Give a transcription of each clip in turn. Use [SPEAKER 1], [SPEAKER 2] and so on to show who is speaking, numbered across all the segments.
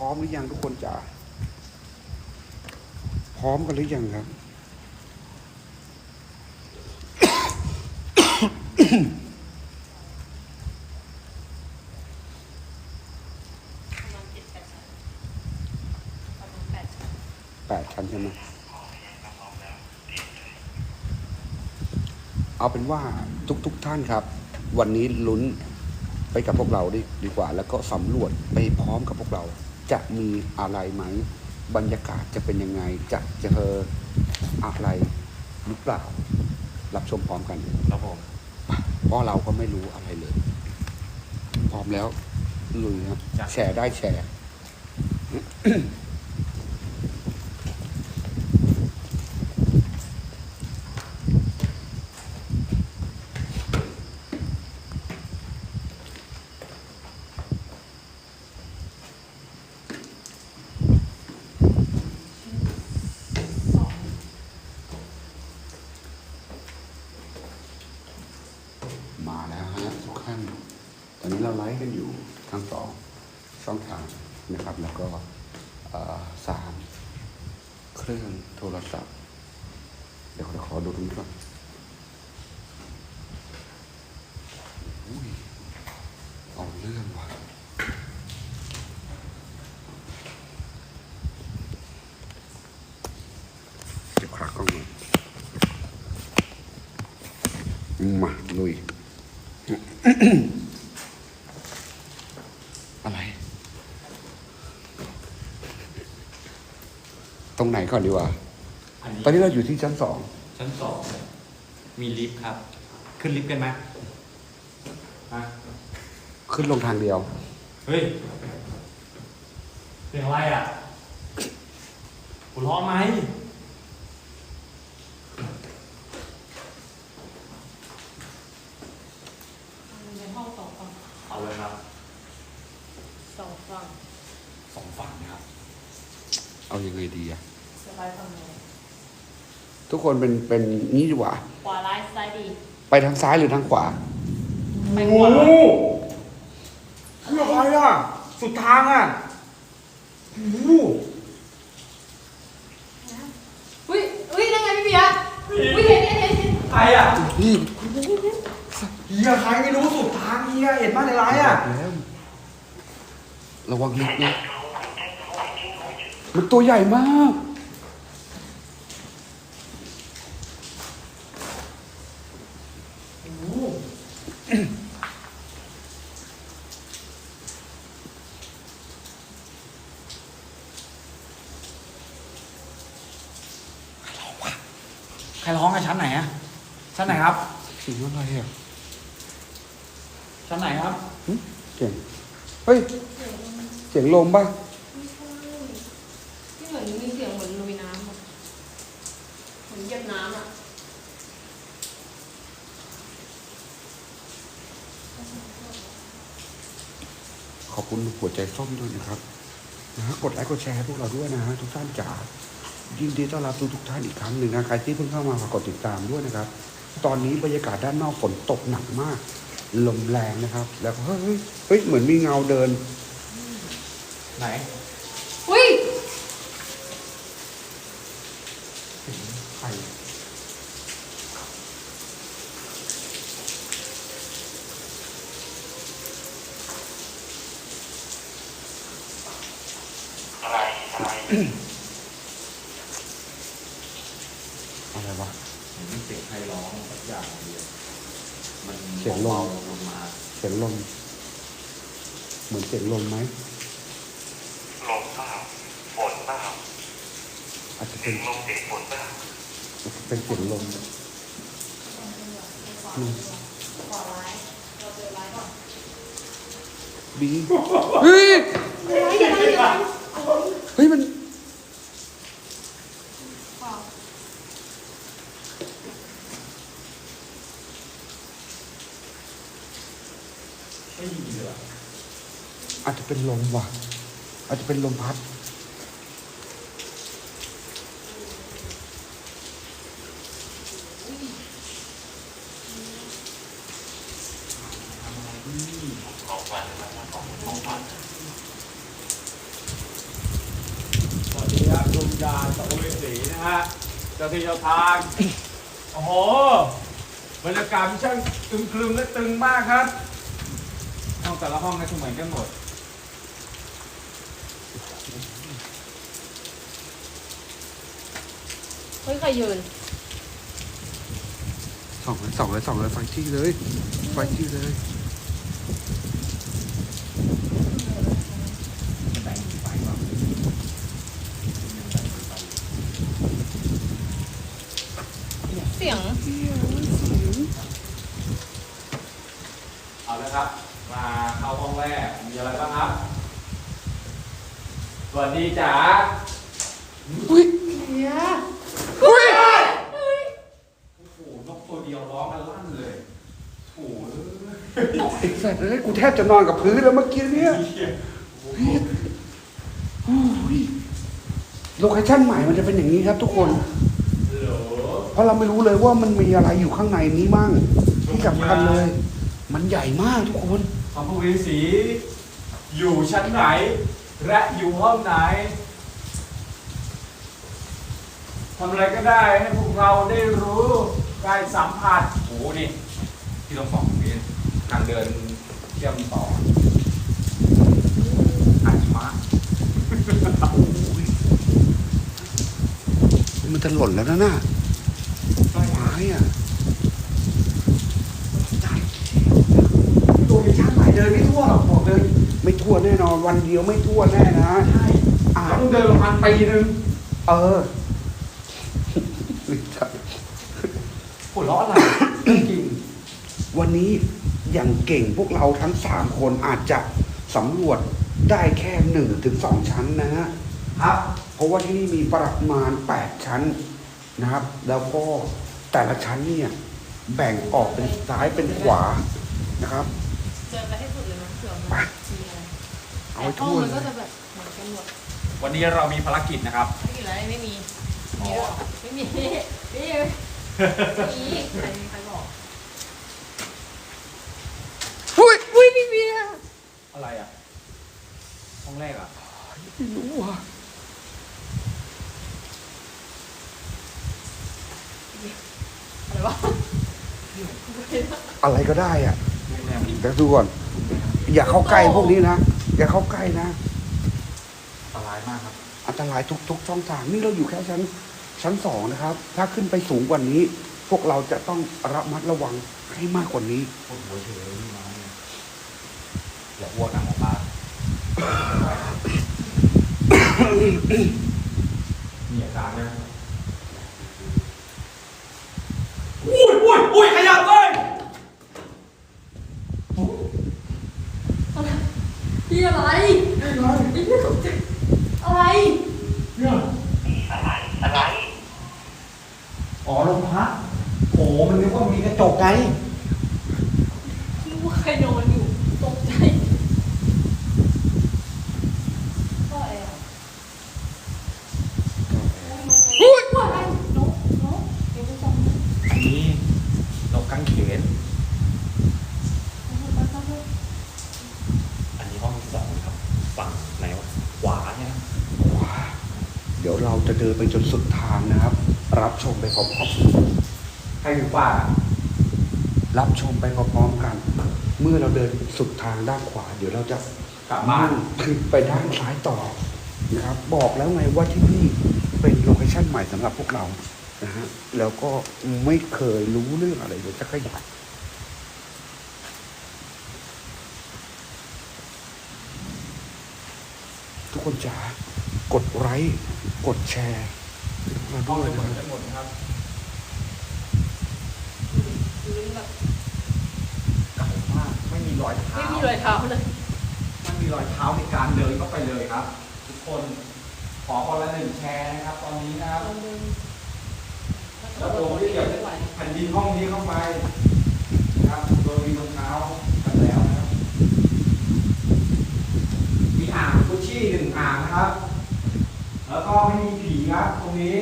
[SPEAKER 1] ร้อมหรือยังทุกคนจ๋าพร้อมกันหรือยังครับ
[SPEAKER 2] แปดชั้นประมาน
[SPEAKER 1] แปดชั้นใช่ไหมเอาเป็นว่าทุกๆทท่านครับ วันนี้ลุ้นไปกับพวกเราดีดีกว่า แล้วก็สำรวจไปพร้อมกับพวกเรา จะมีอะไรไหม บรรยากาศจะเป็นยังไง จะเจออะไรหรือเปล่า รับชมพร้อมกัน
[SPEAKER 3] ครับผม
[SPEAKER 1] เพราะเราก็ไม่รู้อะไรเลย พร้อมแล้วลุยครับแชร์ได้แชร์ มาแล้วฮะ ท่าน ตอนนี้เราไลฟ์กันอยู่ทั้งสองช่องทางนะครับ แล้วก็สามเครื่องโทรศัพท์ เดี๋ยวขอดูตรงนี้ก่อนอุ้ยเอาเรื่องว่ะเดี๋ยวขากล้องมาลุย อะไร ตรงไหนก่อนดีกว่า
[SPEAKER 3] อันนี้
[SPEAKER 1] ตอนนี้เราอยู่ที่ชั้นสอง
[SPEAKER 3] ชั้นสองมีลิฟต์ครับ ขึ้นลิฟต์กันไหมฮะ
[SPEAKER 1] ขึ้นลงทางเดียว
[SPEAKER 3] เฮ้ยเสียงอะไรอะหัวเราะไหม
[SPEAKER 2] มันเป็นห้องสองฝั่ง
[SPEAKER 3] เอาเลยครับ
[SPEAKER 2] สอง ฝั่ง
[SPEAKER 3] สองฝั่งนะครับ
[SPEAKER 1] เอายังไงดีอะ
[SPEAKER 2] สบายฝั่งไหน
[SPEAKER 1] ทุกคนเป็นเป็นนี่ดีกว่า
[SPEAKER 2] ขวาร้ายซ้ายดี
[SPEAKER 1] ไปทางซ้ายหรือทางขวา
[SPEAKER 2] ไปขวา
[SPEAKER 3] คืออะไรอะ สุดทางอะโอ้โห
[SPEAKER 2] อุ้ยอุ้ยนั่นไงพี่เบียร์อุ้ยเห็นเห็นเห็นเห็น
[SPEAKER 3] ใครอะ
[SPEAKER 1] นี่
[SPEAKER 3] เฮียใครไม่รู้สุดทางเฮียเห็นมาในไลน์อะ
[SPEAKER 1] แล้ว ระวังนิดนะมันตัวใหญ่มาก
[SPEAKER 3] โอ้โหใครร้องอะชั้นไหนอะชั้นไหนครับ
[SPEAKER 1] เสียงอะไรอะ
[SPEAKER 3] ชั้นไหนครับ
[SPEAKER 1] หึเสียงเฮ้ย เสียงลม ป่ะ
[SPEAKER 2] ไม่ใช่ที่เหมือนมีเสียงเหมือนลุยน้ำอะเหมือนเหยียบน้ำอะ
[SPEAKER 1] ขอบคุณหัวใจส้มด้วยนะครับนะฮะกดไลค์กดแชร์ให้พวกเราด้วยนะฮะทุกท่านจ๋ายินดีต้อนรับทุกทุกท่านอีกครั้งหนึ่งนะใครที่เพิ่งเข้ามาฝากกดติดตามด้วยนะครับ ตอนนี้บรรยากาศด้านนอกฝนตกหนักมาก ลมแรงนะครับ แล้วก็เฮ้ยเฮ้ยเหมือนมีเงาเดิน
[SPEAKER 3] ไหน
[SPEAKER 2] อุ้ย
[SPEAKER 3] ใคร
[SPEAKER 1] อะไรวะ
[SPEAKER 3] เห็นเสียงใครร้องสักอย่างเดียวมัน
[SPEAKER 1] เสียงลม
[SPEAKER 3] เบาๆลงมา
[SPEAKER 1] เสียงลม เหมือนเสียงลมไหม
[SPEAKER 4] ลมเปล่าฝนเปล่า
[SPEAKER 1] อาจจะ
[SPEAKER 4] เสี
[SPEAKER 1] เป็
[SPEAKER 4] ย
[SPEAKER 1] น
[SPEAKER 4] งลมเสียงฝนเปล่า
[SPEAKER 1] อาจจะเป็นเสียงลมอืม
[SPEAKER 2] ขวาร้ายเราเจอร้ายก่อน
[SPEAKER 1] บีเฮ้ย
[SPEAKER 2] ร้ายอย่าร้ายอย่าร้าย
[SPEAKER 1] เฮ้ยมัน
[SPEAKER 2] ขวา
[SPEAKER 3] ไม่ดีเลยอะ
[SPEAKER 1] อาจจะเป็นลมว่ะ อาจจะเป็นลมพัด
[SPEAKER 4] ของวันแล้วของของวัน
[SPEAKER 1] เญา
[SPEAKER 3] ณสัมภเวสีนะฮะเจ้าที่เจ้าทาง โอ้โห บรรยากาศมันช่างตึงครึมและตึงมากครับ ห้องแต่ละห้องนะคือเหมือนกันหมด
[SPEAKER 2] เฮ้ยใครยืน
[SPEAKER 1] ส่องเลยส่องเลยส่องเลยไฟจี้เลยไฟจี้เลย
[SPEAKER 3] แต่งไฟก่อน
[SPEAKER 2] เสียง
[SPEAKER 3] เอาละครับ มาเข้าห้องแรก มีอะไรบ้างครับ สวัสดีจ๋า
[SPEAKER 1] อุ้ย
[SPEAKER 2] เสีย
[SPEAKER 1] อุ้ย
[SPEAKER 3] โอ้โหนกตัวเดียวร้องกันลั่นเลยโอ้โห
[SPEAKER 1] ไอ้สัตว์เอ้ยกูแทบจะนอนกับพื้นแล้วเมื่อกี้เนี่ยโอ้ยโลเคชั่นใหม่มันจะเป็นอย่างนี้ครับทุกคน เพราะเราไม่รู้เลยว่ามันมีอะไรอยู่ข้างในนี้มั่งที่สำคัญเลย มันใหญ่มากทุกคน
[SPEAKER 3] สัมภเวสีอยู่ชั้นไหน และอยู่ห้องไหนทำอะไรก็ได้ให้พวกเราได้รู้ได้สัมผัสโอ้โหนี่ที่เราสองนี่ทางเดิน ชื่อมต่ออันมะ
[SPEAKER 1] มันจะหล่นแล้วนะน่ะไม้อะ
[SPEAKER 3] ตัวเป็นช่างใหม่เดินไม่ทั่วหรอกบอกเลย
[SPEAKER 1] ไม่ทั่วแน่นอน วันเดียวไม่ทั่วแน่นะ
[SPEAKER 3] ใช่
[SPEAKER 1] อ่า
[SPEAKER 3] ต้องเดินประมาณปีหนึ่ง
[SPEAKER 1] เออ
[SPEAKER 3] หัวเราะอะไรเรื่องจริง
[SPEAKER 1] วันนี้ อย่างเก่งพวกเราทั้งสามคนอาจจะสำรวจได้แค่หนึ่งถึงสองชั้นนะฮะ
[SPEAKER 3] ครับ
[SPEAKER 1] เพราะว่าที่นี่มีประมาณ8ชั้นนะครับ แล้วก็แต่ละชั้นเนี่ยแบ่งออกเป็นซ้ายเป็นขวานะครับ
[SPEAKER 2] เจอไปให้สุดเลยนะเผื่อ
[SPEAKER 1] ไป
[SPEAKER 2] มันมีอะไร
[SPEAKER 1] เอาไว้
[SPEAKER 2] แต่ห้อง
[SPEAKER 1] ทั่ว
[SPEAKER 2] มัน
[SPEAKER 1] เล
[SPEAKER 2] ก็
[SPEAKER 1] ย
[SPEAKER 2] จะแบบเหมือนกันหมด
[SPEAKER 3] วันนี้เรามีภารกิจนะครับ
[SPEAKER 2] ไม่มีอะไรไม่มีมีด้วยเหรอไม่มีไม่มีไม่มีใครใครบอก
[SPEAKER 1] อุ้ย
[SPEAKER 2] อุ้ย พี่เบียร์
[SPEAKER 3] อะไรอะห้องแรกอะ
[SPEAKER 1] ไม่รู้อะ
[SPEAKER 2] อะไรวะ
[SPEAKER 1] อะไรก็ได้อะ
[SPEAKER 3] โรงแรมนี้
[SPEAKER 1] เดี๋ยวดูก่อน อย่าเข้าใกล้พวกนี้นะ อย่าเข้าใกล้นะ
[SPEAKER 3] อันตรายมากครับ
[SPEAKER 1] อันตรายทุกทุกช่องทางนี่เราอยู่แค่ชั้น ชั้นสองนะครับ ถ้าขึ้นไปสูงกว่านี้ พวกเราจะต้องระมัดระวังให้มากกว่านี้
[SPEAKER 3] ปวดหัวเฉยนี่มาเนี่ย อย่าอ้วกนะหมอปลามีอาการนะอุ้ยอุ้ยอุ้ยขยับเลย
[SPEAKER 2] พี่อะไรพี่ตกใจอะไร
[SPEAKER 3] เนี่ย
[SPEAKER 4] อะไรอะไร
[SPEAKER 3] อ๋อลมพัดโอ้มันนึกว่ามีกระจกไง
[SPEAKER 2] พี่ว่าใครนอนอยู่ตกใจก็อะไรอะอุ้ยว่าอะไรนกนกเดี๋ยวไปส่องนะ
[SPEAKER 3] อันนี้นกกังเขน อันนี้ห้องสองครับ ฝั่งไหนวะ ขวาเนี่ย
[SPEAKER 1] เราจะเดินไปจนสุดทางนะครับ รับชมไปพร้อมๆ
[SPEAKER 3] ใครอยู่า
[SPEAKER 1] รับชมไปพร้อมๆกัน เมื่อเราเดินสุดทางด้านขวา เดี๋ยวเราจะ
[SPEAKER 3] กลับบ้าน
[SPEAKER 1] คือไปด้านซ้ายต่อนะครับ บอกแล้วไงว่าที่นี่เป็นโลเคชั่นใหม่สำหรับพวกเรานะฮะแล้วก็ไม่เคยรู้เรื่องอะไรเลยจะขยัน ทุกคนจ๋ากดไลค์กดแชร์มา
[SPEAKER 3] ห้อง
[SPEAKER 1] ด้วย
[SPEAKER 3] จะเหมื
[SPEAKER 1] นะ
[SPEAKER 3] อน
[SPEAKER 1] ค
[SPEAKER 3] กั
[SPEAKER 1] รับ
[SPEAKER 3] นหมดนะครับ
[SPEAKER 2] พื้นแบบ
[SPEAKER 3] เก่ามากไม่มีรอยเท้า
[SPEAKER 2] ไม่มีรอยเท้าเลย
[SPEAKER 3] มันมีรอยเท้าในการเดินเข้าไปเลยครับ ทุกคนขอคนละหนึ่งแชร์นะครับ ตอนนี้นะครับ
[SPEAKER 2] ลองเดิน
[SPEAKER 3] แล้วตัวที่เกี่ยวกับแผ่นดินห้องนี้เข้าไปนะครับโดยมีรองเท้ากันแล้วนะครับมี อ่างกุชชี่หนึ่งอ่างนะครับ แล้วก็ไม่มีผีครับตรงนี้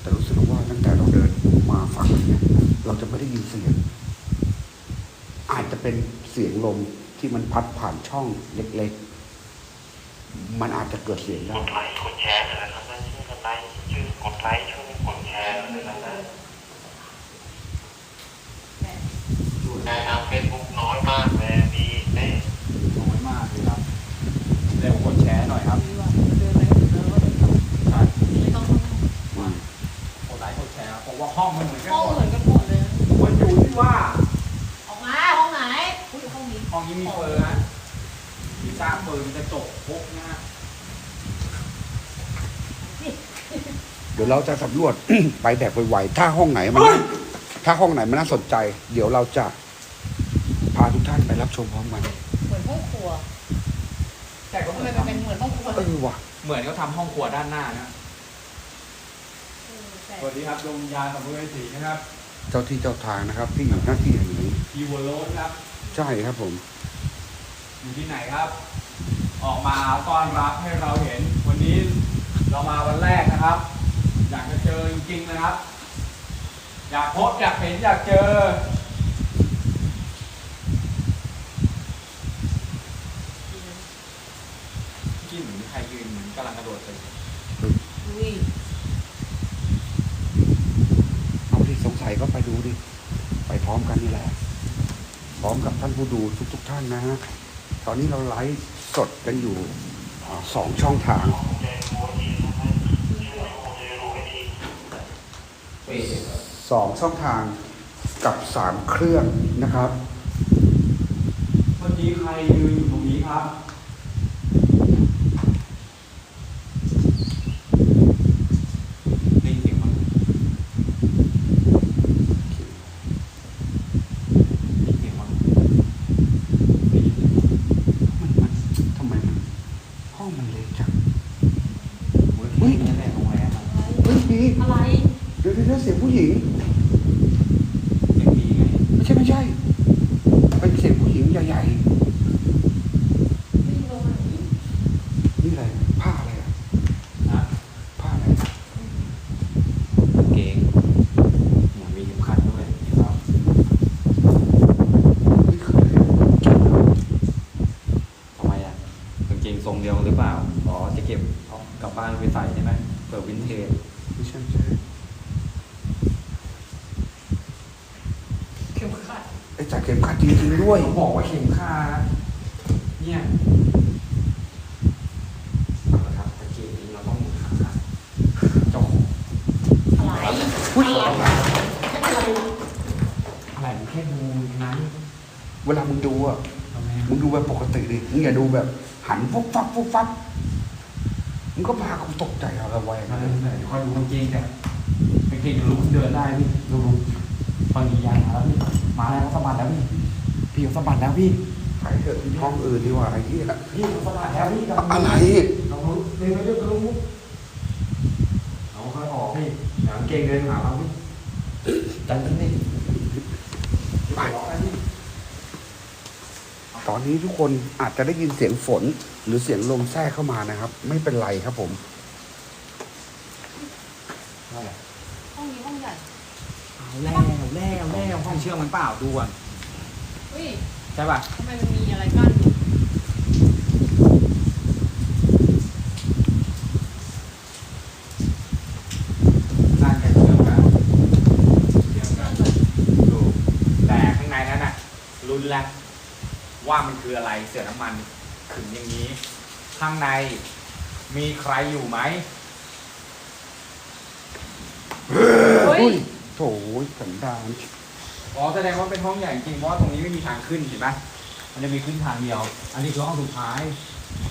[SPEAKER 1] แต่รู้สึกว่าตั้งแต่เราเดินมาฝั่งเนี่ยเราจะไม่ได้ยินเสียง อาจจะเป็นเสียงลมที่มันพัดผ่านช่องเล็กมันอาจจะเกิดเสียง
[SPEAKER 4] ก
[SPEAKER 1] ได้
[SPEAKER 4] ดไลค์กดแชร์เลยนะครับนะช่วยกันไลค์ช่วยกดไลค์ช่วยกดแชร์เลยนะครับ เร็
[SPEAKER 3] วกดแชร์หน่อยครับ
[SPEAKER 2] ว่าเดินไปเดินว่า
[SPEAKER 3] ใช่
[SPEAKER 2] ไม่ต้อง
[SPEAKER 1] อืม
[SPEAKER 3] กดไลค์กดแชร์ผมว่าห้องมันเหมือนกัน
[SPEAKER 2] ห้อง
[SPEAKER 3] หมด
[SPEAKER 2] เหมือนกันหมดเลย
[SPEAKER 3] มันอยู่ที่ว่า
[SPEAKER 2] ออกมาห้องไหนอุ้ยห้องนี้
[SPEAKER 3] ห้องนี้มีเฟอร์ฮะมีซ่าเฟอร์มีกระจกพกนะฮะ
[SPEAKER 1] เดี๋ยวเราจะสำรวจ ไปแบบไวๆถ้าห้องไหนมัน ถ้าห้องไหนมันน่าสนใจ เดี๋ยวเราจะพาทุกท่านไปรับชมพร้อมกัน
[SPEAKER 2] เหมือนห้องครัว
[SPEAKER 3] แต่ก็
[SPEAKER 2] ทำ
[SPEAKER 3] เห
[SPEAKER 2] ไม
[SPEAKER 3] มือน
[SPEAKER 2] มันเป็นเหมือนห้องครัว
[SPEAKER 1] เออว่ะ
[SPEAKER 3] เหมือนเขาทำห้องครัวด้านหน้านะ
[SPEAKER 2] เออแต่
[SPEAKER 3] สวัสดีครับดวงวิญญาณสัมภเวสีนะครับ
[SPEAKER 1] เจ้าที่เจ้าทางนะครับ ที่อยู่หน้าที่แห่งนี้
[SPEAKER 3] ทีวโรสครับ
[SPEAKER 1] ใช่ครับผม
[SPEAKER 3] อยู่ที่ไหนครับ ออกมาต้อนรับให้เราเห็น วันนี้เรามาวันแรกนะครับ อยากจะเจอจริงๆนะครับ อยากพบอยากเห็นอยากเจอ ที่เหมือนมีใครยืนเหมือน กำลังกระโดดตึก
[SPEAKER 2] อุ้ย
[SPEAKER 1] เอาที่สงสัยก็ไปดูดิ ไปพร้อมกันนี่แหละ พร้อมกับท่านผู้ดูทุกๆท่านนะฮะ ตอนนี้เราไลฟ์สดกันอยู่อ่าสองช่องทาง
[SPEAKER 4] ใจรู้ดีนะครับช่วยคงจะรู้ให้ดี
[SPEAKER 1] สองช่องทางกับสามเครื่องนะครับ
[SPEAKER 3] เมื่อกี้ใครยืนอยู่ตรงนี้ครับ ได้ยินเสียงมั้ยได้ยินเสียงมั้ยได้ยินเสียงมั้ย
[SPEAKER 1] มันมันทำไมมันห้องมันเล็กจัง
[SPEAKER 3] เฮ้ยนี่แหละโรงแรมอะ
[SPEAKER 1] เฮ้ยมี
[SPEAKER 2] อะไร
[SPEAKER 1] เดี๋ยวเดี๋ยวเดี๋ยวเสียงผู้หญิง
[SPEAKER 3] เสียงผีไง
[SPEAKER 1] ไม่ใช่ไม่ใช่ เป็นเสียงผู้หญิงใหญ่
[SPEAKER 2] ไม่ลงไหน
[SPEAKER 1] ๆ นี่อะไร ผ้าอะไรอะ
[SPEAKER 3] นะ
[SPEAKER 1] ผ้าอะไร
[SPEAKER 3] เกงเหมือนมีเข็มขัดด้วยนะครับ
[SPEAKER 1] นี่คืออะไรเก็บเหรอ
[SPEAKER 5] ทำไมอะกา งเกงทรงเดียวหรือเปล่า อ๋อ จะเก็บเอากลับบ้านไปใส่ใช่ไหมเปิดวินเทจ
[SPEAKER 1] ไม่ใช่ไม่ใช่
[SPEAKER 2] เข็มขัด
[SPEAKER 1] ไอ้จากเข็มขัดจริงๆด้วย
[SPEAKER 3] เขาบอกว่าเข็มขัดเนี่ย
[SPEAKER 5] เอาละครับกางเกงนี้เราต้องหาเจ้าของ
[SPEAKER 2] อะไร
[SPEAKER 1] อุ๊ย
[SPEAKER 2] อะไรอะไร
[SPEAKER 3] อะไรมันแค่ดูนั้น
[SPEAKER 1] เวลามึงดูอะ
[SPEAKER 3] ทำไม
[SPEAKER 1] มึงดูแบบปกติดิมึงอย่าดูแบบ หันฟุบฟับฟุบฟับมึงก็พากูตกใจเอาละแวง
[SPEAKER 3] มา
[SPEAKER 1] เล
[SPEAKER 3] เลยยคอยดูกางเกงแต่กางเกงจะลุกขึ้นเดินได้พี่ดูดูตอนนี้ยังมาแล้วพี่มาแล้วเขาสะบัดแล้วพี่พี่เขาสะบัดแล้วพี่
[SPEAKER 1] ไปเถอะห้องอื่นดีกว่าไอ้ที่
[SPEAKER 3] พี่เขาสะบัดแล้วพี่กำลัง
[SPEAKER 1] อะไร
[SPEAKER 3] เราเดินไปเรื่อยๆลุกเอาค่อยออกพี่เดี๋ยวกางเกงเดินหาเราพี่ดันนี่
[SPEAKER 1] ไป ตอนนี้ทุกคนอาจจะได้ยินเสียงฝนหรือเสียงลมแทรกเข้ามานะครับ ไม่เป็นไรครับผม
[SPEAKER 2] ห้องนี้ห้องใหญ่
[SPEAKER 3] เอาแล้วแล้วแล้วห้องเชื่อมมันเปล่าดูก่อน
[SPEAKER 2] เฮ้ย
[SPEAKER 3] ใช่ป่ะ
[SPEAKER 2] ทำไมมันมีอะไรกั้นอยู่
[SPEAKER 3] น่าจะเชื่อมกันเชื่อมกันดูแต่ข้างในนั้นน่ะรุนแล้ว ว่ามันคืออะไรเสือน้ำมันขึงอย่างนี้ ข้างในมีใครอยู่ไหม
[SPEAKER 2] เฮ้ย
[SPEAKER 1] อุ้ยโถสันดาน
[SPEAKER 3] อ๋อแสดงว่าเป็นห้องใหญ่จริงเพราะว่าตรงนี้ไม่มีทางขึ้นเห็นไหมมันจะมีขึ้นทางเดียว อันนี้คือห้องสุดท้าย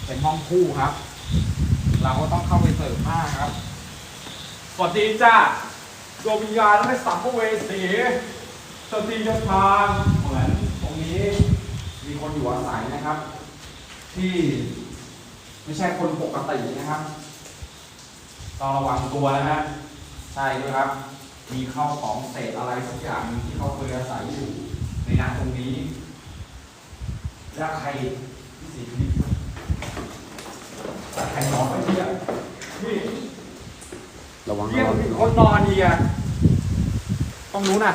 [SPEAKER 3] เป็นห้องคู่ครับ เราก็ต้องเข้าไปเสิร์ฟผ้าครับสวัสดีจ้าดวงวิญญาณและสัมภเวสีสตรีเจ้าทางเหมือนตรงนี้มีคน อยู่อาศัยนะครับ ที่ไม่ใช่คนปกตินะครับต้องระวังตัวนะฮะใช่ด้วยครับ มีข้าวของเศษอะไรสักอย่างหนึ่งที่เขาเคยอาศัยอยู่ในน้ำตรงนี้ แล้วใครที่เสียชีวิตแล้วใครนอนไปเนี่ยนี่
[SPEAKER 1] ระวัง
[SPEAKER 3] เยี่
[SPEAKER 1] ระ
[SPEAKER 3] ยม
[SPEAKER 1] วัง
[SPEAKER 3] มีคนนอนดีอะต้องรู้น่ะ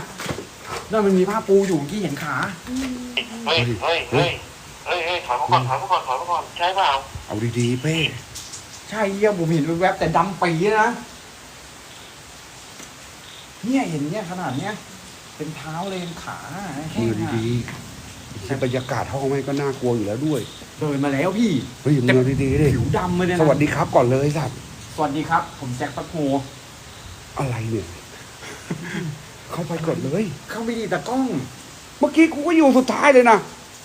[SPEAKER 3] นั่นมันมีผ้าปูอยู่ที่เห็นขา
[SPEAKER 4] เฮ้ยเฮ้ยเฮ้ยเฮ้ยเฮ้ยทอยมาก่อนถอยมาก่อนถอยมาก่อนใช่เปล่า
[SPEAKER 1] เอาดีๆเป้
[SPEAKER 3] ใช่เยี่ยผมเห็นแวบๆแต่ดำปีนะเนี่ยเห็นเนี่ยขนาดเนี้ยเป็นเท้าเลยเป็นขาแห้
[SPEAKER 1] มึ
[SPEAKER 3] ง
[SPEAKER 1] ง
[SPEAKER 3] อะ
[SPEAKER 1] เอาดีๆที่บรรยากาศห้องไม่ก็น่ากลัวอยู่แล้วด้วย
[SPEAKER 3] เดินมาแล้วพี่
[SPEAKER 1] เฮ้ยมึงเอาดีๆดิ
[SPEAKER 3] ผิวดำเลยเนี่ยนะ
[SPEAKER 1] สวัสดีครับก่อนเลยสัตว์
[SPEAKER 3] สวัสดีครับ ผมแจ็คปักโฮ
[SPEAKER 1] อะไรเนี่ย เข้าไปก่อนเลย
[SPEAKER 3] เข้าไปดีแต่กล้อง
[SPEAKER 1] เมื่อกี้กูก็อยู่สุดท้ายเลยนะ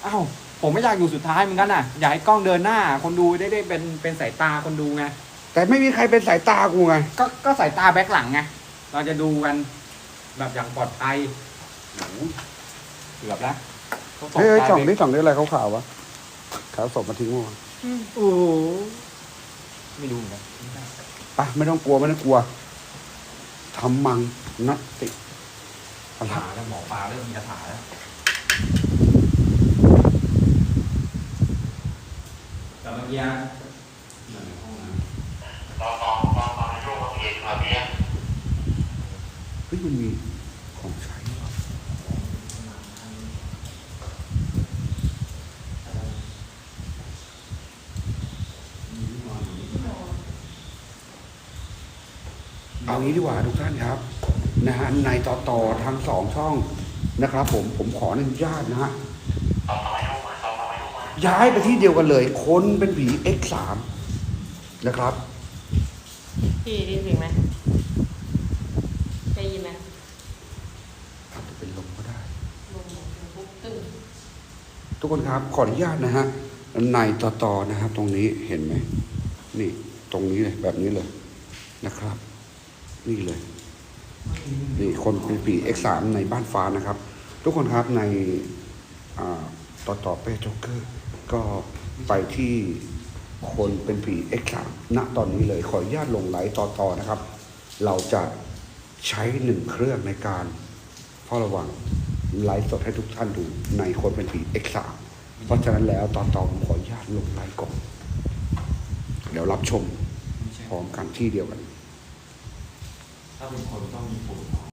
[SPEAKER 3] อ้าวผมไม่อยากอยู่สุดท้ายเหมือนกันน่ะอยากให้กล้องเดินหน้า คนดูได้ได้เป็นเป็นสายตาคนดูไง
[SPEAKER 1] แต่ไม่มีใครเป็นสายตากูไง
[SPEAKER 3] ก็ก็สายตาแบ็คหลังไงเราจะดูกันแบบอย่างปลอดภัยโอ้โหเกือบแล้วเขาตก
[SPEAKER 1] เฮ้ย
[SPEAKER 3] ใจ
[SPEAKER 1] สอง
[SPEAKER 3] ไป
[SPEAKER 1] นี่สองนี่อะไรขาวๆวะขาวศพมาทิ้งเมื่อวาน
[SPEAKER 3] โอ้โหไม่รู้เหมือนกัน
[SPEAKER 1] ไปไม่ต้องกลัวไม่ต้องกลัวทำมังนัตติ อะไร
[SPEAKER 3] ถาแล้วหมอปลาเริ่มมีคาถาแล้วแต่เมื่อกี้เมือนในห้องน้ำ
[SPEAKER 4] ตอนต่อตอนต่อให้ลูกเขาเองมาเพียง
[SPEAKER 1] เฮ้ยมันมีของใช้วเอางี้ดีกว่าทุกท่านครับ นะฮะในต่อต่อทั้งสองช่องนะครับ ผมผมขออนุญาตนะฮะ
[SPEAKER 4] ต่อต่อให้ลูกมาต่อต่อให้ลูกมา
[SPEAKER 1] ย้ายไปที่เดียวกันเลย คนเป็นผี X3 นะครับ
[SPEAKER 2] พี่ได้ยินเสียงไหมได้ยินไหม
[SPEAKER 1] อาจจะเป็นลมก็ได้
[SPEAKER 2] ลงมาปุ๊บตึ้ง
[SPEAKER 1] ทุกคนครับขออนุญาตนะฮะในต่อต่อนะครับ ตรงนี้เห็นไหมนี่ตรงนี้เลยแบบนี้เลยนะครับ นี่เลย นี่คนเป็นปี X3 ในบ้านฟ้านะครับ ทุกคนครับในต่อต่อเป้โจ๊กเกอร์ก็ไปที่คนเป็นผี X3 ณตอนนี้เลยขออนุญาตลงไลฟ์ต่อต่อนะครับ เราจะใช้หนึ่งเครื่องในการเฝ้าระวังไลฟ์สดให้ทุกท่านดูในคนเป็นผี X3 เพราะฉะนั้นแล้วตอนต่อผมขออนุญาตลงไลฟ์ก่อนเดี๋ยวรับชมพร้อมกันที่เดียวกัน
[SPEAKER 5] ถ้าเป็นคนต้องมีปุ่ม